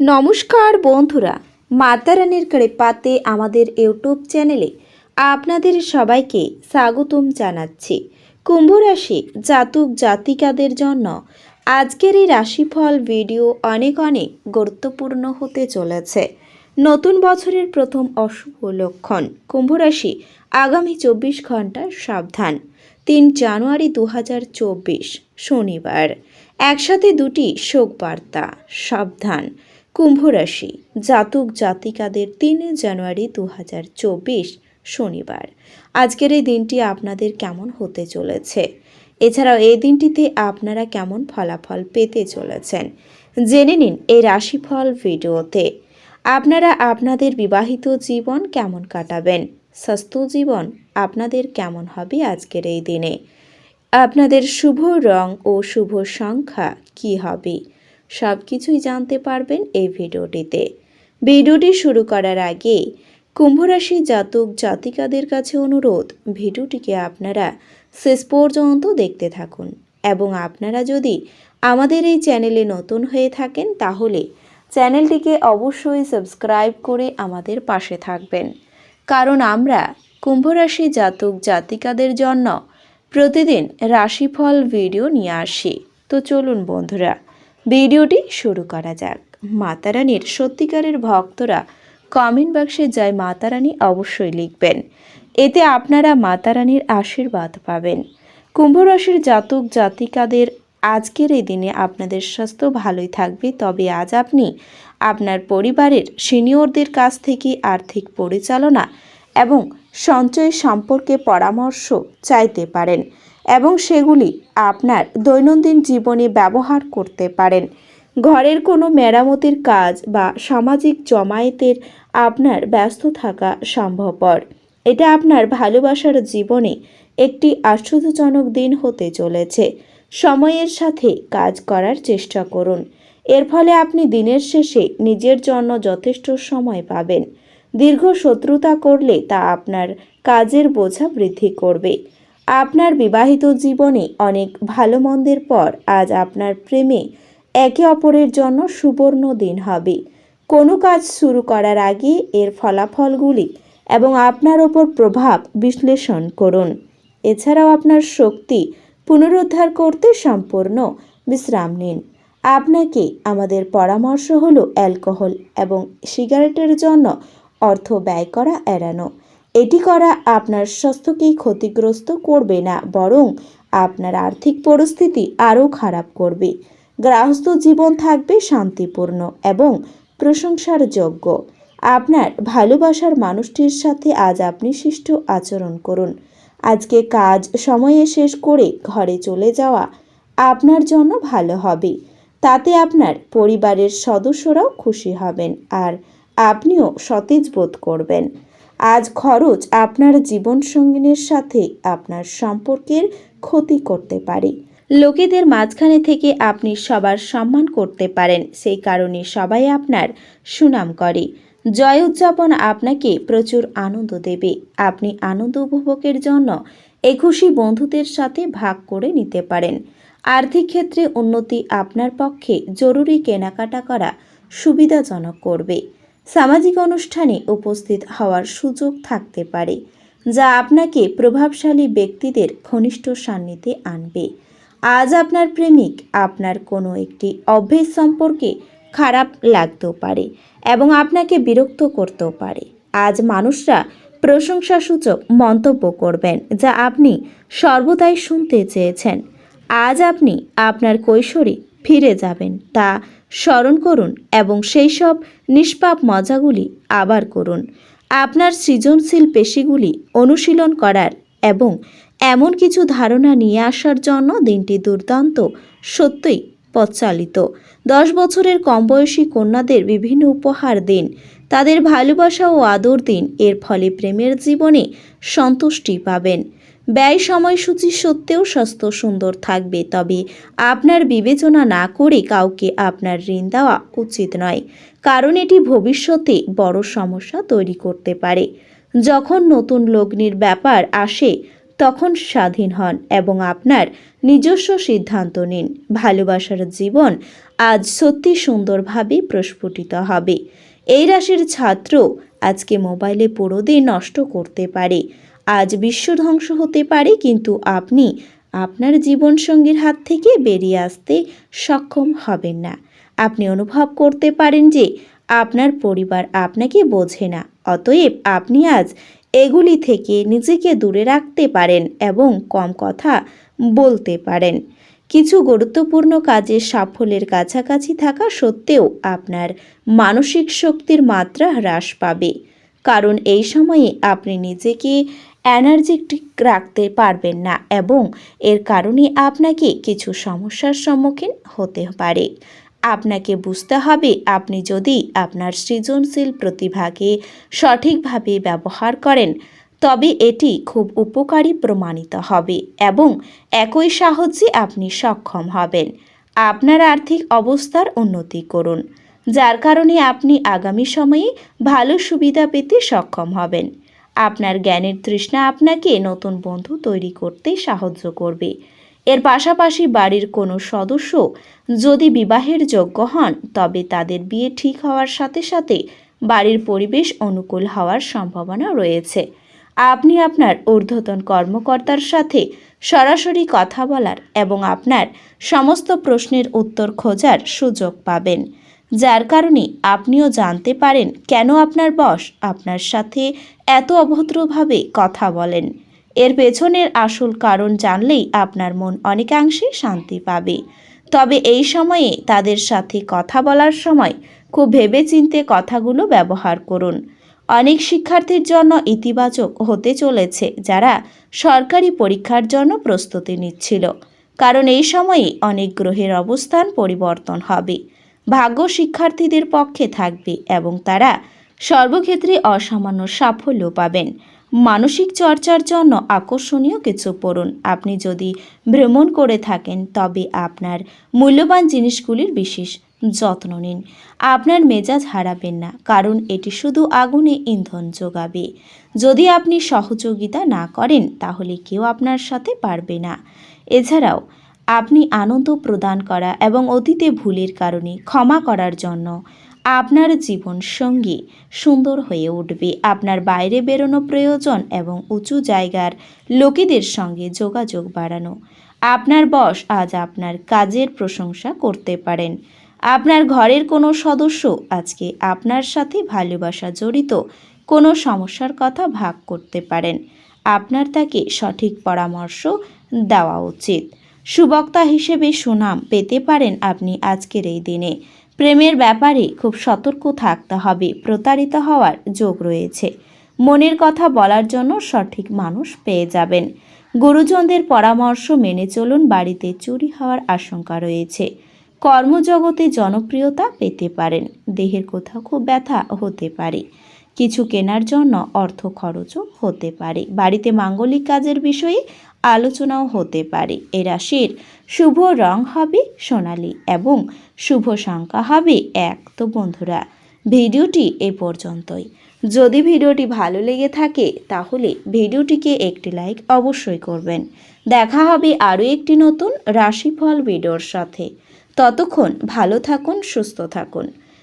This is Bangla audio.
নমস্কার বন্ধুরা মাতারানির কৃপাতে আমাদের ইউটিউব চ্যানেলে আপনাদের সবাইকে স্বাগতম জানাচ্ছি। কুম্ভ রাশি জাতক জাতিকাদের জন্য আজকের এই রাশিফল ভিডিও অনেক অনেক গুরুত্বপূর্ণ হতে চলেছে। নতুন বছরের প্রথম অশুভ লক্ষণ, কুম্ভ রাশি আগামী চব্বিশ ঘণ্টা সাবধান। তিন জানুয়ারি দু হাজার চব্বিশ, শনিবার। একসাথে দুটি শোক বার্তা সাবধান। কুম্ভ রাশি জাতক জাতিকাদের তিন জানুয়ারি দু হাজার চব্বিশ শনিবার। আজকের এই দিনটি আপনাদের কেমন হতে চলেছে? এছাড়াও এই দিনটিতে আপনারা কেমন ফলাফল পেতে চলেছেন? জেনে নিন এই রাশিফল ভিডিওতে। আপনারা আপনাদের বিবাহিত জীবন কেমন কাটাবেন? স্বাস্থ্য জীবন আপনাদের কেমন হবে আজকের এই দিনে? আপনাদের শুভ রং ও শুভ সংখ্যা কি হবে? সব কিছুই জানতে পারবেন এই ভিডিওটিতে। ভিডিওটি শুরু করার আগে, কুম্ভরাশি জাতক জাতিকাদের কাছে অনুরোধ, ভিডিওটিকে আপনারা শেষ পর্যন্ত দেখতে থাকুন এবং আপনারা যদি আমাদের এই চ্যানেলে নতুন হয়ে থাকেন, তাহলে চ্যানেলটিকে অবশ্যই সাবস্ক্রাইব করে আমাদের পাশে থাকবেন। কারণ আমরা কুম্ভরাশি জাতক জাতিকাদের জন্য প্রতিদিন রাশিফল ভিডিও নিয়ে আসি। তো চলুন বন্ধুরা ভিডিওটি শুরু করা যাক। মাতারানীর সত্যিকারের ভক্তরা কমেন্ট বক্সে জয় মাতারানী অবশ্যই লিখবেন। এতে আপনারা মাতারানীর আশীর্বাদ পাবেন। কুম্ভ রাশির জাতক জাতিকাদের আজকের এই দিনে আপনাদের স্বাস্থ্য ভালোই থাকবে। তবে আজ আপনি আপনার পরিবারের সিনিয়রদের কাছ থেকে আর্থিক পরিচালনা এবং সঞ্চয় সম্পর্কে পরামর্শ চাইতে পারেন। এবং সেগুলি আপনার দৈনন্দিন জীবনে ব্যবহার করতে পারেন। ঘরের কোনো মেরামতির কাজ বা সামাজিক জমায়েতের আপনার ব্যস্ত থাকা সম্ভবপর। এটা আপনার ভালোবাসার জীবনে একটি আশ্চর্যজনক দিন হতে চলেছে। সময়ের সাথে কাজ করার চেষ্টা করুন। এর ফলে আপনি দিনের শেষে নিজের জন্য যথেষ্ট সময় পাবেন। দীর্ঘ শত্রুতা করলে তা আপনার কাজের বোঝা বৃদ্ধি করবে। আপনার বিবাহিত জীবনে অনেক ভালো মন্দের পর আজ আপনার প্রেমে একে অপরের জন্য সুবর্ণ দিন হবে। কোনো কাজ শুরু করার আগে এর ফলাফলগুলি এবং আপনার ওপর প্রভাব বিশ্লেষণ করুন। এছাড়াও আপনার শক্তি পুনরুদ্ধার করতে সম্পূর্ণ বিশ্রাম নিন। আপনাকে আমাদের পরামর্শ হলো অ্যালকোহল এবং সিগারেটের জন্য অর্থ ব্যয় করা এড়ানো। এটি করা আপনার স্বাস্থ্যকেই ক্ষতিগ্রস্ত করবে না, বরং আপনার আর্থিক পরিস্থিতি আরও খারাপ করবে। গৃহস্থ জীবন থাকবে শান্তিপূর্ণ এবং প্রশংসার যোগ্য। আপনার ভালোবাসার মানুষটির সাথে আজ আপনি শিষ্ট আচরণ করুন। আজকে কাজ সময়ে শেষ করে ঘরে চলে যাওয়া আপনার জন্য ভালো হবে। তাতে আপনার পরিবারের সদস্যরাও খুশি হবেন আর আপনিও সতেজ বোধ করবেন। আজ খরচ আপনার জীবনসঙ্গিনীর সাথে আপনার সম্পর্কের ক্ষতি করতে পারে। লোকেদের মাঝখানে থেকে আপনি সবার সম্মান করতে পারেন, সেই কারণে সবাই আপনার সুনাম করে। জয় উদযাপন আপনাকে প্রচুর আনন্দ দেবে। আপনি আনন্দ উপভোগের জন্য একুশি বন্ধুদের সাথে ভাগ করে নিতে পারেন। আর্থিক ক্ষেত্রে উন্নতি আপনার পক্ষে জরুরি কেনাকাটা করা সুবিধাজনক করবে। সামাজিক অনুষ্ঠানে উপস্থিত হওয়ার সুযোগ থাকতে পারে, যা আপনাকে প্রভাবশালী ব্যক্তিদের ঘনিষ্ঠ সান্নিধ্যে আনবে। আজ আপনার প্রেমিক আপনার কোনো একটি অভ্যেস সম্পর্কে খারাপ লাগতেও পারে এবং আপনাকে বিরক্ত করতেও পারে। আজ মানুষরা প্রশংসাসূচক মন্তব্য করবেন যা আপনি সর্বদাই শুনতে চেয়েছেন। আজ আপনি আপনার কৈশোরে ফিরে যাবেন, তা স্মরণ করুন এবং সেই সব নিষ্পাপ মজাগুলি আবার করুন। আপনার সৃজনশীল পেশিগুলি অনুশীলন করার এবং এমন কিছু ধারণা নিয়ে আসার জন্য দিনটি দুর্দান্ত, সত্যই পথচালিত। দশ বছরের কম বয়সী কন্যাদের বিভিন্ন উপহার দিন। তাদের ভালোবাসা ও আদর দিন। এর ফলে প্রেমের জীবনে সন্তুষ্টি পাবেন। ব্যয় সময়সূচি সত্ত্বেও স্বাস্থ্য সুন্দর থাকবে, তবে আপনার বিবেচনা না করে কাউকে আপনার ঋণ দেওয়া উচিত নয়, কারণ এটি ভবিষ্যতে বড় সমস্যা তৈরি করতে পারে। যখন নতুন লগ্নির ব্যাপার আসে, তখন স্বাধীন হন এবং আপনার নিজস্ব সিদ্ধান্ত নিন। ভালোবাসার জীবন আজ সত্যি সুন্দরভাবে প্রস্ফুটিত হবে। এই রাশির ছাত্র আজকে মোবাইলে পুরো দিন নষ্ট করতে পারে। আজ বিশ্ব ধ্বংস হতে পারে, কিন্তু আপনি আপনার জীবনসঙ্গীর হাত থেকে বেরিয়ে আসতে সক্ষম হবেন না। আপনি অনুভব করতে পারেন যে আপনার পরিবার আপনাকে বোঝে না, অতএব আপনি আজ এগুলি থেকে নিজেকে দূরে রাখতে পারেন এবং কম কথা বলতে পারেন। কিছু গুরুত্বপূর্ণ কাজে সাফল্যের কাছাকাছি থাকা সত্ত্বেও আপনার মানসিক শক্তির মাত্রা হ্রাস পাবে। কারণ এই সময়ে আপনি নিজেকে এনার্জেটিক রাখতে পারবেন না এবং এর কারণে আপনাকে কিছু সমস্যার সম্মুখীন হতে পারে। আপনাকে বুঝতে হবে আপনি যদি আপনার সৃজনশীল প্রতিভাকে সঠিকভাবে ব্যবহার করেন, তবে এটি খুব উপকারী প্রমাণিত হবে এবং একই সাহায্যে আপনি সক্ষম হবেন। আপনার আর্থিক অবস্থার উন্নতি করুন, যার কারণে আপনি আগামী সময়ে ভালো সুবিধা পেতে সক্ষম হবেন। আপনার জ্ঞানের তৃষ্ণা আপনাকে নতুন বন্ধু তৈরি করতে সাহায্য করবে। এর পাশাপাশি বাড়ির কোনো সদস্য যদি বিবাহের যোগ্য হন, তবে তাদের বিয়ে ঠিক হওয়ার সাথে সাথে বাড়ির পরিবেশ অনুকূল হওয়ার সম্ভাবনা রয়েছে। আপনি আপনার ঊর্ধ্বতন কর্মকর্তার সাথে সরাসরি কথা বলার এবং আপনার সমস্ত প্রশ্নের উত্তর খোঁজার সুযোগ পাবেন। যার কারণে আপনিও জানতে পারেন কেন আপনার বস আপনার সাথে এত অভদ্রভাবে কথা বলেন। এর পেছনের আসল কারণ জানলেই আপনার মন অনেকাংশে শান্তি পাবে। তবে এই সময়ে তাদের সাথে কথা বলার সময় খুব ভেবেচিন্তে কথাগুলো ব্যবহার করুন। অনেক শিক্ষার্থীর জন্য ইতিবাচক হতে চলেছে যারা সরকারি পরীক্ষার জন্য প্রস্তুতি নিচ্ছিল। কারণ এই সময়ে অনেক গ্রহের অবস্থান পরিবর্তন হবে। ভাগ্য শিক্ষার্থীদের পক্ষে থাকবে এবং তারা সর্বক্ষেত্রে অসামান্য সাফল্য পাবেন। মানসিক চর্চার জন্য আকর্ষণীয় কিছু পড়ুন। আপনি যদি ভ্রমণ করে থাকেন, তবে আপনার মূল্যবান জিনিসগুলির বিশেষ যত্ন নিন। আপনার মেজাজ হারাবেন না, কারণ এটি শুধু আগুনে ইন্ধন যোগাবে। যদি আপনি সহযোগিতা না করেন, তাহলে কেউ আপনার সাথে পারবে না। এছাড়াও আপনি আনন্দ প্রদান করা এবং অতীতে ভুলের কারণে ক্ষমা করার জন্য আপনার জীবন সঙ্গী সুন্দর হয়ে উঠবে। আপনার বাইরে বেরোনো প্রয়োজন এবং উঁচু জায়গার লোকেদের সঙ্গে যোগাযোগ বাড়ানো। আপনার বস আজ আপনার কাজের প্রশংসা করতে পারেন। আপনার ঘরের কোনো সদস্য আজকে আপনার সাথে ভালোবাসা জড়িত কোনো সমস্যার কথা ভাগ করতে পারেন। আপনার তাকে সঠিক পরামর্শ দেওয়া উচিত। সুবক্তা হিসেবে সুনাম পেতে পারেন আপনি আজকের এই দিনে। প্রেমের ব্যাপারে খুব সতর্ক থাকতে হবে, প্রতারিত হওয়ার যোগ রয়েছে। মনের কথা বলার জন্য সঠিক মানুষ পেয়ে যাবেন। গুরুজনদের পরামর্শ মেনে চলুন বাড়িতে চুরি হওয়ার আশঙ্কা রয়েছে। কর্মজগতে জনপ্রিয়তা পেতে পারেন, দেহের কোথাও খুব ব্যথা হতে পারে। কিছু কেনার জন্য অর্থ খরচও হতে পারে। বাড়িতে মাঙ্গলিক কাজের বিষয়ে আলোচনাও হতে পারে। এ রাশির শুভ রং হবে সোনালি এবং শুভ সংখ্যা হবে এক। তো বন্ধুরা, ভিডিওটি এ পর্যন্তই। যদি ভিডিওটি ভালো লেগে থাকে, তাহলে ভিডিওটিকে একটি লাইক অবশ্যই করবেন। দেখা হবে আরও একটি নতুন রাশিফল ভিডিওর সাথে। ততক্ষণ ভালো থাকুন, সুস্থ থাকুন।